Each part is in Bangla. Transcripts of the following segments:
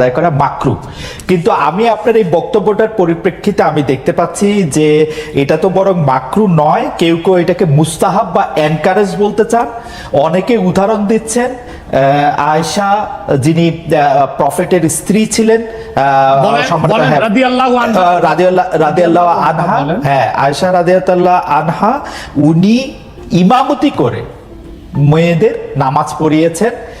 আদায় করা মাকরু কিন্তু আমি আপনার এই বক্তব্যটার পরিপ্রেক্ষিতে আমি দেখতে পাচ্ছি যে এটা তো বরং মাকরু নয় কেউ কেউ এটাকে মুস্তাহাব বা এনকারেজ বলতে চান। অনেকে উদাহরণ দিচ্ছেন আয়েশা যিনি প্রফেটের স্ত্রী ছিলেন হ্যাঁ, আনহা। হ্যাঁ আয়েশা রাদিয়াল্লাহ আনহা উনি ইমামতি করে মেয়েদের নামাজ পড়িয়েছেন।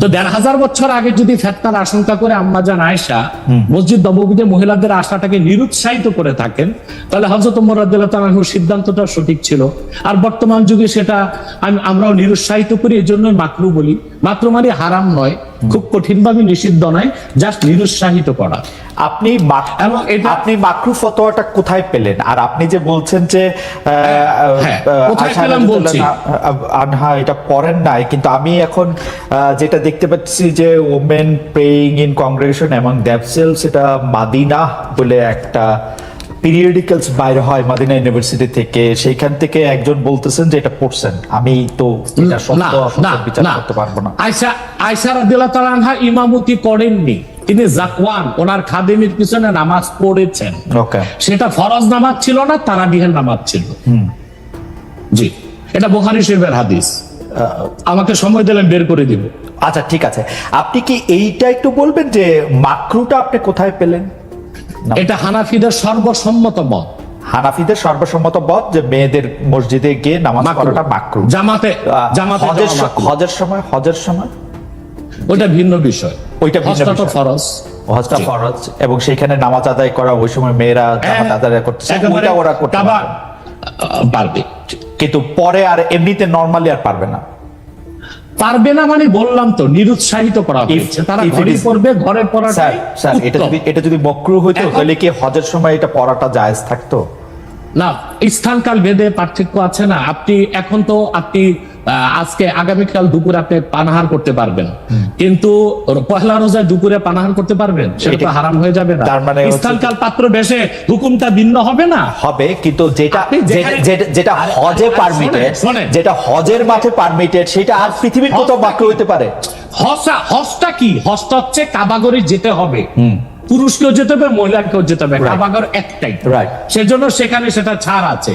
তো দেড় হাজার বছর আগে যদি ফেতনার আশঙ্কা করে আম্মাজান আয়সা মসজিদ নবমীতে মহিলাদের আশাটাকে নিরুৎসাহিত করে থাকেন তাহলে হজরত মোরাদুল্লাহ তালাহুর সিদ্ধান্তটা সঠিক ছিল। আর বর্তমান যুগে সেটা আমরাও নিরুৎসাহিত করি এই জন্যই মাকরু বলি। মাকরু মানে হারাম নয় খুব কঠিনভাবে নিষিদ্ধ নয় জাস্ট নিরুৎসাহিত করা আপনি এবং এটা- আপনি মাকরু ফতোয়াটা কোথায় পেলেন আর আপনি যে বলছেন যে হ্যাঁ। আনহা- আনহা এটা পড়েন নাই কিন্তু আমি এখন যেটা দেখতে পাচ্ছি যে ওমেন প্রেইং ইন কংগ্রেগেশন এবং দ্যাপসেলস এটা মাদিনা বলে একটা পিরিয়ডিক্যালস বাইরে হয় মাদিনা ইউনিভার্সিটি থেকে সেইখান থেকে একজন বলতেছেন যে এটা পড়ছেন। আমি তো এটা সত্য না অসত্য বিচার করতে পারব না। আয়সা আয়সা রাদিয়াল্লাহু তাআলা আনহা ইমামতি করেননি। তিনি জাকওয়ান ওনার খাদেমের পিছনে নামাজ পড়েছেন। সেটা ফরজ নামাজ ছিল না তারাবিহের নামাজ ছিল। জি এটা বোখারি শরীফের হাদিস। আমাকে সময় দিলে বের করে দিব। আচ্ছা ঠিক আছে। আপনি কি এইটা একটু বলবেন যে মাকরুটা আপনি কোথায় পেলেন। এটা হানাফিদের সর্বসম্মত মত। হানাফিদের সর্বসম্মত বদ যে মেয়েদের মসজিদে গিয়ে নামাজ। পড়াটা মাকরু। জামাতে জামাতে হজের সময় হজের সময়? ওইটা ভিন্ন বিষয়। ওইটা ভিন্ন বিষয়। ফরজ। হজটা ফরজ। এবং সেখানে নামাজ আদায় করা ওই সময় মেয়েরা জামাত আদায় করতেছে হ্যাঁ, ওইটা ওরা করতে। পারবে। কিন্তু পরে আর এমনিতে নর্মালি আর পারবে না। পারবে না মানে বললাম তো নিরুৎসাহিত করা হয়েছে। তারা ঘরে পড়বে ঘরে পড়াটা স্যার এটা যদি এটা যদি বক্র হইতো তাহলে কি হজের সময় এটা পড়াটা জায়েজ থাকতো? না স্থানকাল ভেদে পার্থক্য আছে না। আপনি এখন তো আপনি আজকে আগামীকাল দুপুরে আপনি পানাহার করতে পারবেন। কিন্তু পহেলা রোজায় দুপুরে পানাহার করতে পারবেন? সেটা তো হারাম হয়ে যাবে না। তার মানে স্থানকাল পাত্র বেশে হুকুমটা ভিন্ন হবে না? হবে কিন্তু যেটা যেটা- হজে পারমিটেড। যেটা হজের মাঠে পারমিটেড সেটা আর পৃথিবীর কোথাও বাক্য হইতে পারে? হসা হসটা কি? হসটা হচ্ছে কাবাগরে যেতে হবে। পুরুষকেও যেতে হবে মহিলাকেও যেতে হবে। কাবাগর একটাই. সেজন্য সেখানে সেটা ছাড় আছে।